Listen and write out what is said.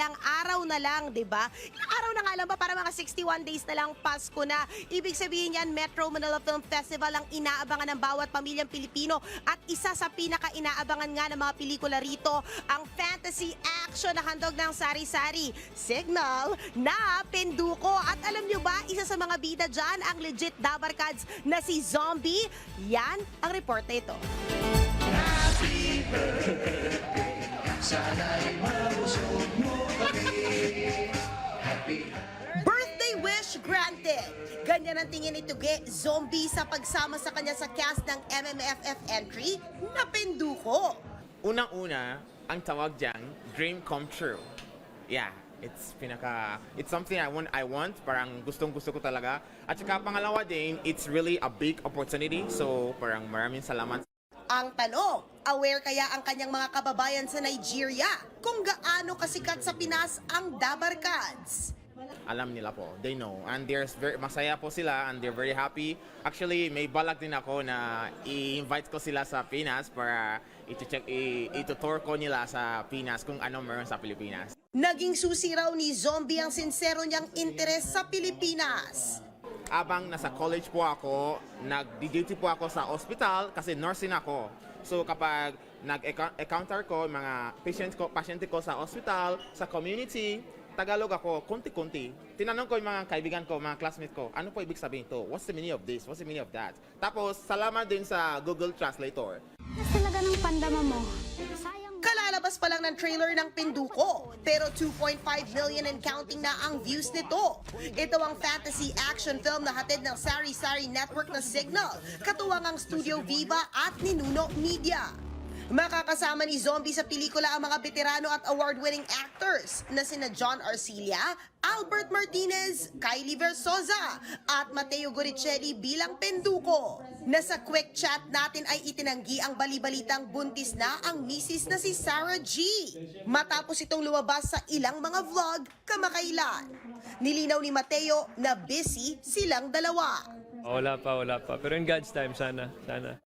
ilang araw na lang, di ba? Ilang araw na nga lang ba para mga 61 days na lang Pasko na. Ibig sabihin yan, Metro Manila Film Festival ang inaabangan ng bawat pamilyang Pilipino at isa sa pinaka-inaabangan nga ng mga pelikula rito, ang fantasy action na handog ng Sari-Sari, Signal na Penduko. At alam nyo ba, isa sa mga bida dyan, ang legit Dabarkads na si Zombie. Yan ang report na ito. Birthday Ganyan ang tingin ni Tuge, zombie sa pagsama sa kanya sa cast ng MMFF entry na Penduko. Unang-una, ang tawag dyan, dream come true. Yeah, it's pinaka, it's something I want, I want, parang gustong gusto ko talaga. At saka pangalawa din, it's really a big opportunity. So, parang maraming salamat Ang tanong, aware kaya ang kanyang mga kababayan sa Nigeria kung gaano kasikat sa Pinas ang Dabarkads? Alam nila po. They know. And they're very, masaya po sila and they're very happy. Actually, may balak din ako na i-invite ko sila sa Pinas para ito-check, i- itutour ko nila sa Pinas kung ano meron sa Pilipinas. Naging susi raw ni Zombie ang sincero niyang interes sa Pilipinas. Abang nasa college po ako, nag-duty po ako sa hospital kasi nursing ako. So kapag nag-encounter ko mga patient ko, pasyente ko sa hospital, sa community, Tagalog ako, konti-konti. Tinanong ko yung mga kaibigan ko, mga classmates ko, ano po ibig sabihin to? What's the meaning of this? What's the meaning of that? Tapos, salamat din sa Google Translator. Tapos talaga ng pandama mo. Sayang Kalalabas pa lang ng trailer ng Pinduko, pero 2.5 million and counting na ang views nito. Ito ang fantasy action film na hatid ng Sari Sari Network na Signal, katuwang ang Studio Viva at Ninuno Media. Makakasama ni Zombie sa pelikula ang mga veterano at award-winning actors na sina John Arcilia, Albert Martinez, Kylie Versosa at Mateo Goricelli bilang Penduko. Nasa quick chat natin ay itinanggi ang balibalitang buntis na ang misis na si Sarah G. Matapos itong lumabas sa ilang mga vlog kamakailan. Nilinaw ni Mateo na busy silang dalawa. Wala pa, wala pa. Pero in God's time, sana. Sana.